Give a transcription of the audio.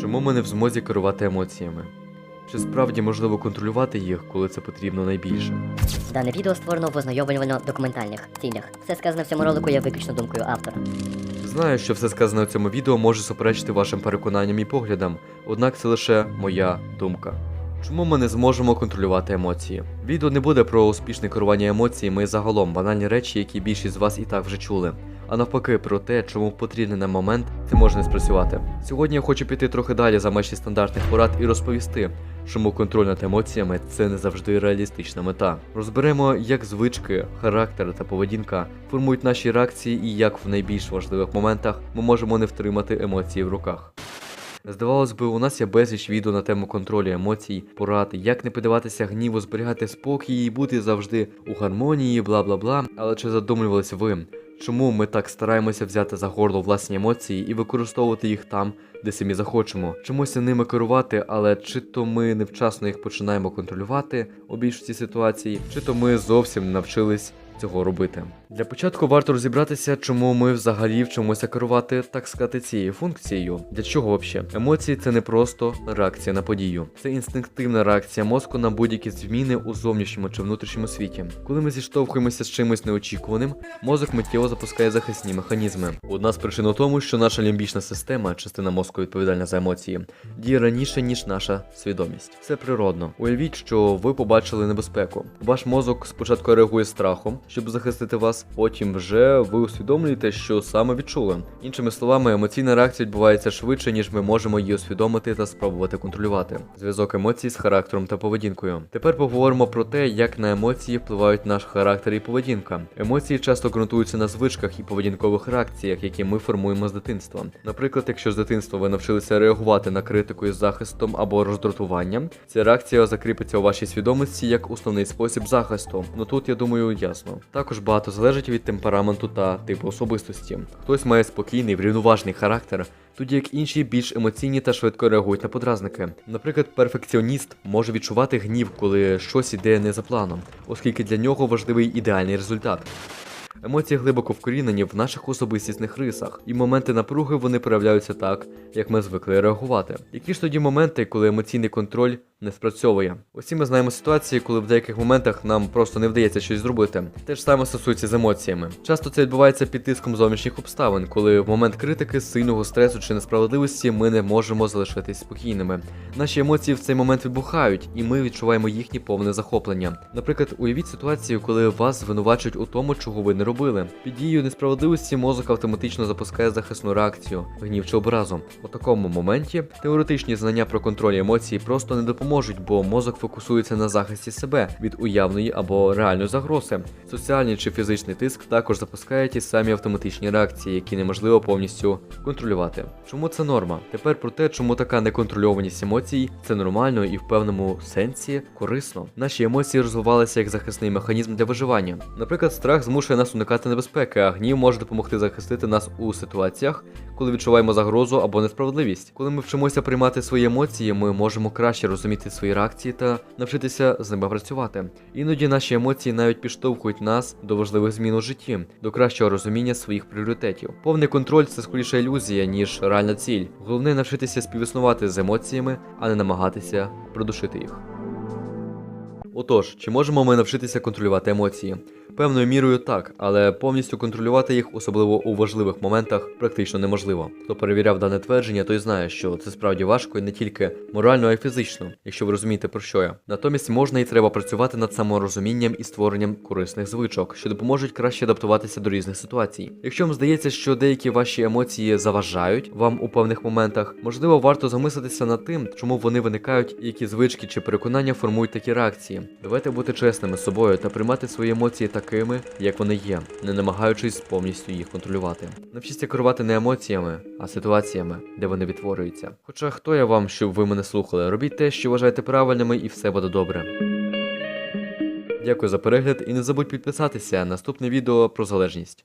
Чому ми не в змозі керувати емоціями? Чи справді можливо контролювати їх, коли це потрібно найбільше? Дане відео створено в ознайомлювально-документальних цілях. Все сказане в цьому ролику є виключно думкою автора. Знаю, що все сказане у цьому відео може суперечити вашим переконанням і поглядам, однак це лише моя думка. Чому ми не зможемо контролювати емоції? Відео не буде про успішне керування емоціями і загалом банальні речі, які більшість з вас і так вже чули. А навпаки, про те, чому в потрібний нам момент це може не спрацювати. Сьогодні я хочу піти трохи далі за межі стандартних порад і розповісти, чому контроль над емоціями це не завжди реалістична мета. Розберемо, як звички, характер та поведінка формують наші реакції і як в найбільш важливих моментах ми можемо не втримати емоції в руках. Здавалось би, у нас є безліч відео на тему контролю емоцій, порад, як не піддаватися гніву, зберігати спокій і бути завжди у гармонії, бла бла бла. Але чи задумлювались ви? Чому ми так стараємося взяти за горло власні емоції і використовувати їх там, де самі захочемо? Чомусь ними керувати, але чи то ми невчасно їх починаємо контролювати у більшості ситуацій, чи то ми зовсім не навчились цього робити. Для початку варто розібратися, чому ми взагалі вчимося керувати, так сказати, цією функцією. Для чого взагалі? Емоції це не просто реакція на подію, це інстинктивна реакція мозку на будь-які зміни у зовнішньому чи внутрішньому світі. Коли ми зіштовхуємося з чимось неочікуваним, мозок миттєво запускає захисні механізми. Одна з причин у тому, що наша лімбічна система, частина мозку відповідальна за емоції, діє раніше ніж наша свідомість. Це природно. Уявіть, що ви побачили небезпеку. Ваш мозок спочатку реагує страхом, щоб захистити вас, потім вже ви усвідомлюєте, що саме відчули. Іншими словами, емоційна реакція відбувається швидше, ніж ми можемо її усвідомити та спробувати контролювати. Зв'язок емоцій з характером та поведінкою. Тепер поговоримо про те, як на емоції впливають наш характер і поведінка. Емоції часто ґрунтуються на звичках і поведінкових реакціях, які ми формуємо з дитинства. Наприклад, якщо з дитинства ви навчилися реагувати на критику із захистом або роздратуванням, ця реакція закріпиться у вашій свідомості як основний спосіб захисту. Ну тут я думаю ясно. Також багато залежить від темпераменту та типу особистості. Хтось має спокійний, врівноважний характер, тоді як інші більш емоційні та швидко реагують на подразники. Наприклад, перфекціоніст може відчувати гнів, коли щось іде не за планом, оскільки для нього важливий ідеальний результат. Емоції глибоко вкорінені в наших особистісних рисах, і моменти напруги вони проявляються так, як ми звикли реагувати. Які ж тоді моменти, коли емоційний контроль не спрацьовує? Усі ми знаємо ситуації, коли в деяких моментах нам просто не вдається щось зробити. Те ж саме стосується з емоціями. Часто це відбувається під тиском зовнішніх обставин, коли в момент критики, сильного стресу чи несправедливості ми не можемо залишитись спокійними. Наші емоції в цей момент вибухають, і ми відчуваємо їхнє повне захоплення. Наприклад, уявіть ситуацію, коли вас звинувачують у тому, чого ви не робили. Під дією несправедливості мозок автоматично запускає захисну реакцію, гнів чи образу. У такому моменті теоретичні знання про контроль емоцій просто не допоможуть, бо мозок фокусується на захисті себе від уявної або реальної загрози. Соціальний чи фізичний тиск також запускає ті самі автоматичні реакції, які неможливо повністю контролювати. Чому це норма? Тепер про те, чому така неконтрольованість емоцій це нормально і в певному сенсі корисно. Наші емоції розвивалися як захисний механізм для виживання. Наприклад, страх змушує нас уникати небезпеки, а гнів може допомогти захистити нас у ситуаціях, коли відчуваємо загрозу або несправедливість. Коли ми вчимося приймати свої емоції, ми можемо краще розуміти свої реакції та навчитися з ними працювати. Іноді наші емоції навіть підштовхують нас до важливих змін у житті, до кращого розуміння своїх пріоритетів. Повний контроль це скоріше ілюзія, ніж реальна ціль. Головне навчитися співіснувати з емоціями, а не намагатися придушити їх. Отож, чи можемо ми навчитися контролювати емоції? Певною мірою так, але повністю контролювати їх, особливо у важливих моментах, практично неможливо. Хто перевіряв дане твердження, той знає, що це справді важко і не тільки морально, а й фізично, якщо ви розумієте про що я. Натомість можна і треба працювати над саморозумінням і створенням корисних звичок, що допоможуть краще адаптуватися до різних ситуацій. Якщо вам здається, що деякі ваші емоції заважають вам у певних моментах, можливо, варто замислитися над тим, чому вони виникають, і які звички чи переконання формують такі реакції. Давайте бути чесними з собою та приймати свої емоції такими, як вони є, не намагаючись повністю їх контролювати. Навчіться керувати не емоціями, а ситуаціями, де вони відтворюються. Хоча хто я вам, щоб ви мене слухали, робіть те, що вважаєте правильними, і все буде добре. Дякую за перегляд і не забудь підписатися. Наступне відео про залежність.